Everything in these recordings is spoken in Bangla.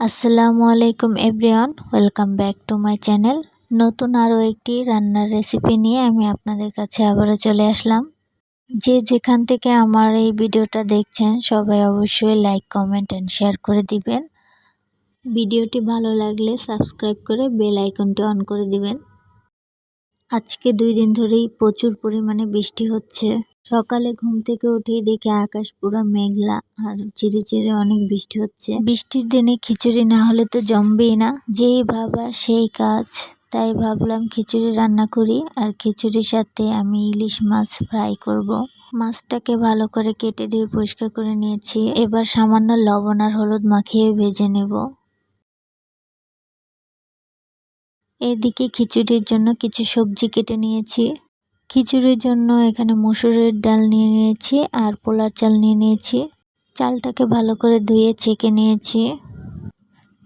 আসসালামু আলাইকুম everyone, welcome back to my channel. নতুন আরও একটি রান্নার রেসিপি নিয়ে আমি আপনাদের কাছে আবারও চলে আসলাম। যে যেখান থেকে আমার এই ভিডিওটা দেখছেন, সবাই অবশ্যই লাইক, কমেন্ট অ্যান্ড শেয়ার করে দিবেন। ভিডিওটি ভালো লাগলে সাবস্ক্রাইব করে বেল আইকনটি অন করে দিবেন। আজকে দুই দিন ধরেই প্রচুর পরিমাণে বৃষ্টি হচ্ছে। সকালে ঘুম থেকে উঠেই দেখি আকাশ পুরো মেঘলা আর চিড়ে চিড়ে অনেক বৃষ্টি হচ্ছে। বৃষ্টির দিনে খিচুড়ি না হলে তো জমবেই না। যেই ভাবা সেই কাজ, তাই ভাবলাম খিচুড়ি রান্না করি আর খিচুড়ির সাথে আমি ইলিশ মাছ ফ্রাই করব। মাছটাকে ভালো করে কেটে দিয়ে পরিষ্কার করে নিয়েছি। এবার সামান্য লবণ আর হলুদ মাখিয়ে ভেজে নেব। এদিকে খিচুড়ির জন্য কিছু সবজি কেটে নিয়েছি। খিচুড়ির জন্য এখানে মসুরের ডাল নিয়ে নিয়েছি আর পোলার চাল নিয়ে নিয়েছি। চালটাকে ভালো করে ধুয়ে ছেঁকে নিয়েছি।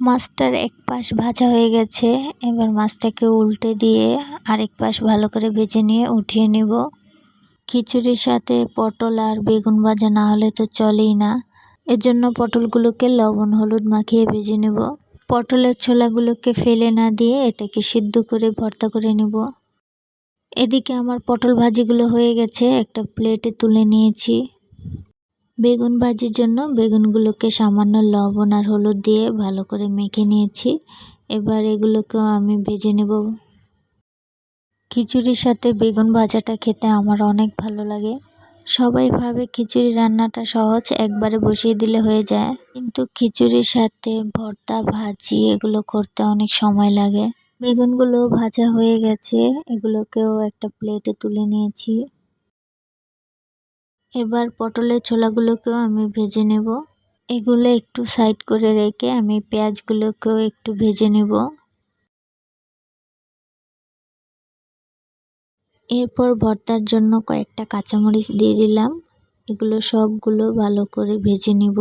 মাছটার এক পাশ ভাজা হয়ে গেছে। এবার মাছটাকে উল্টে দিয়ে আরেক পাশ ভালো করে ভেজে নিয়ে উঠিয়ে নিব। খিচুড়ির সাথে পটল আর বেগুন ভাজা না হলে তো চলেই না। এজন্য পটলগুলোকে লবণ, হলুদ মাখিয়ে ভেজে নেব। পটলের ছোলাগুলোকে ফেলে না দিয়ে এটাকে সিদ্ধ করে ভর্তা করে নেব। এদিকে আমার পটল ভাজিগুলো হয়ে গেছে, একটা প্লেটে তুলে নিয়েছি। বেগুন ভাজির জন্য বেগুনগুলোকে সামান্য লবণ আর হলুদ দিয়ে ভালো করে মেখে নিয়েছি। এবার এগুলোকেও আমি ভেজে নেব। খিচুড়ির সাথে বেগুন ভাজাটা খেতে আমার অনেক ভালো লাগে। সবাই ভাবে খিচুড়ি রান্নাটা সহজ, একবারে বসিয়ে দিলে হয়ে যায়। কিন্তু খিচুড়ির সাথে ভর্তা, ভাজি এগুলো করতে অনেক সময় লাগে। বেগুনগুলো ভাজা হয়ে গেছে। এগুলোকেও একটা প্লেটে তুলে নিয়েছি। এবার পটলের ছোলাগুলোকেও আমি ভেজে নেব। এগুলো একটু সাইড করে রেখে আমি পেঁয়াজগুলোকেও একটু ভেজে নেব। এরপর ভর্তার জন্য কয়েকটা কাঁচামরিচ দিয়ে দিলাম। এগুলো সবগুলো ভালো করে ভেজে নিব।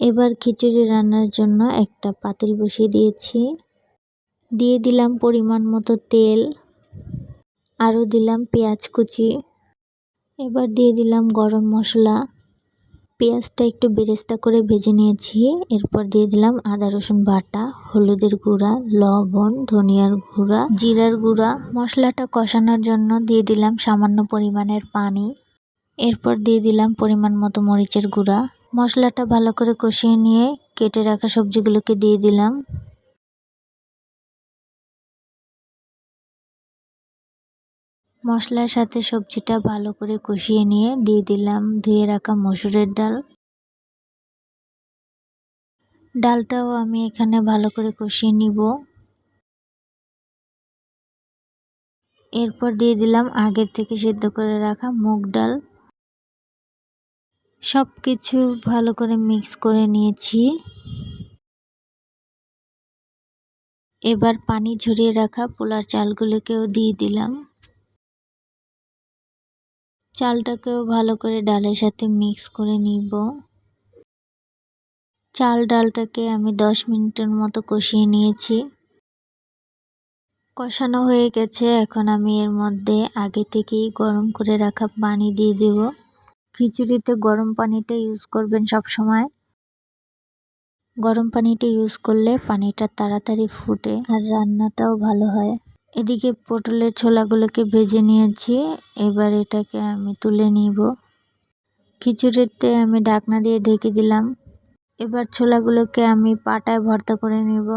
এবার খিচুড়ি রান্নার জন্য একটা পাতিল বসিয়ে দিয়েছি। দিয়ে দিলাম পরিমাণ মতো তেল, আরও দিলাম পেঁয়াজ কুচি। এবার দিয়ে দিলাম গরম মশলা। পেঁয়াজটা একটু বেরেস্তা করে ভেজে নিয়েছি। এরপর দিয়ে দিলাম আদা রসুন বাটা, হলুদের গুঁড়া, লবণ, ধনিয়ার গুঁড়া, জিরার গুঁড়া। মশলাটা কষানোর জন্য দিয়ে দিলাম সামান্য পরিমাণের পানি। এরপর দিয়ে দিলাম পরিমাণ মতো মরিচের গুঁড়া। মশলাটা ভালো করে কষিয়ে নিয়ে কেটে রাখা সবজিগুলোকে দিয়ে দিলাম। মশলার সাথে সবজিটা ভালো করে কষিয়ে নিয়ে দিয়ে দিলাম ধুয়ে রাখা মসুরের ডাল। ডালটাও আমি এখানে ভালো করে কষিয়ে নিব। এরপর দিয়ে দিলাম আগের থেকে সিদ্ধ করে রাখা মুগ ডাল। সব কিছু ভালো করে মিক্স করে নিয়েছি। এবার পানি ঝরিয়ে রাখা পোলার চালগুলোকেও দিয়ে দিলাম। চালটাকেও ভালো করে ডালের সাথে মিক্স করে নিব। চাল ডালটাকে আমি দশ মিনিটের মতো কষিয়ে নিয়েছি। কষানো হয়ে গেছে, এখন আমি এর মধ্যে আগে থেকেই গরম করে রাখা পানি দিয়ে দেব। খিচুড়িতে গরম পানিটা ইউজ করবেন সব সময়। গরম পানিটা ইউজ করলে পানিটা তাড়াতাড়ি ফুটে আর রান্নাটাও ভালো হয়। এদিকে পটলের ছোলাগুলোকে ভেজে নিয়েছি, এবার এটাকে আমি তুলে নিব। খিচুড়িতে আমি ঢাকনা দিয়ে ঢেকে দিলাম। এবার ছোলাগুলোকে আমি পাটায় ভর্তা করে নিব।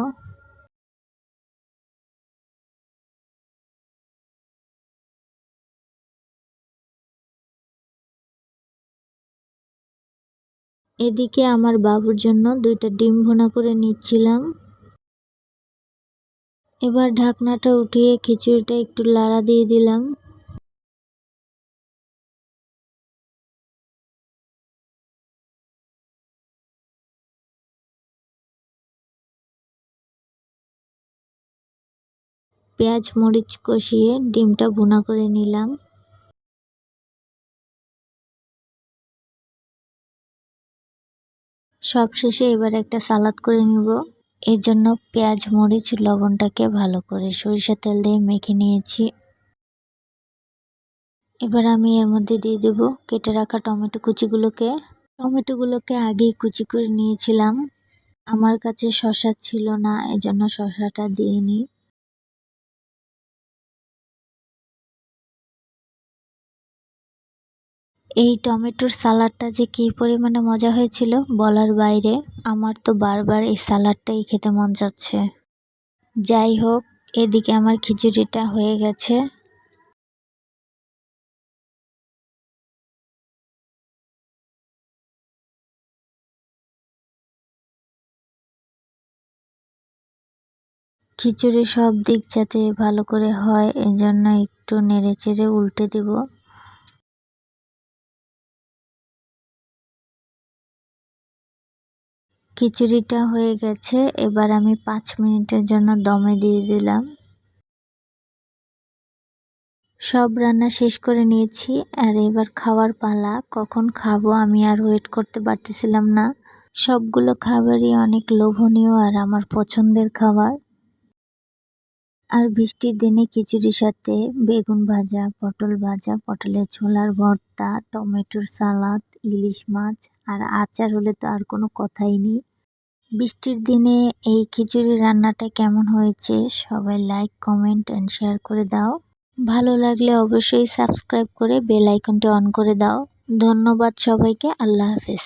এদিকে আমার বাবুর জন্য দুইটা ডিম ভুনা করে নিচ্ছিলাম। এবার ঢাকনাটা উঠিয়ে খিচুড়িটা একটু লাড়া দিয়ে দিলাম। পেঁয়াজ মরিচ কষিয়ে ডিমটা ভুনা করে নিলাম। সব শেষে এবার একটা সালাদ করে নিব। এর জন্য পেঁয়াজ, মরিচ, লবণটাকে ভালো করে সরিষা তেল দিয়ে মেখে নিয়েছি। এবার আমি এর মধ্যে দিয়ে দেব কেটে রাখা টমেটো কুচিগুলোকে। টমেটোগুলোকে আগেই কুচি করে নিয়েছিলাম। আমার কাছে শশা ছিল না, এজন্য শশাটা দিইনি। এই টমেটোর সালাডটা যে কী পরিমাণে মজা হয়েছিল বলার বাইরে, আমার তো বারবার এই সালাডটাই খেতে মন যাচ্ছে। যাই হোক, এদিকে আমার খিচুড়িটা হয়ে গেছে। খিচুড়ি সব দিক যাতে ভালো করে হয়, এজন্য একটু নেড়ে চেড়ে উল্টে দেব। খিচুড়িটা হয়ে গেছে, এবার আমি পাঁচ মিনিটের জন্য দমে দিয়ে দিলাম। সব রান্না শেষ করে নিয়েছি, আর এবার খাওয়ার পালা। কখন খাব আমি আর ওয়েট করতে পারতেছিলাম না। সবগুলো খাবারই অনেক লোভনীয় আর আমার পছন্দের খাবার। আর বৃষ্টির দিনে খিচুড়ির সাথে বেগুন ভাজা, পটল ভাজা, পটলের ছোলার ভর্তা, টমেটোর সালাদ, ইলিশ মাছ, আর আচার হলে তো আর কোনো কথাই নেই। বৃষ্টির দিনে এই খিচুড়ি রান্নাটা কেমন হয়েছে সবাই লাইক কমেন্ট অ্যান্ড শেয়ার করে দাও। ভালো লাগলে অবশ্যই সাবস্ক্রাইব করে বেল আইকনটি অন করে দাও। ধন্যবাদ সবাইকে, আল্লাহ হাফেজ।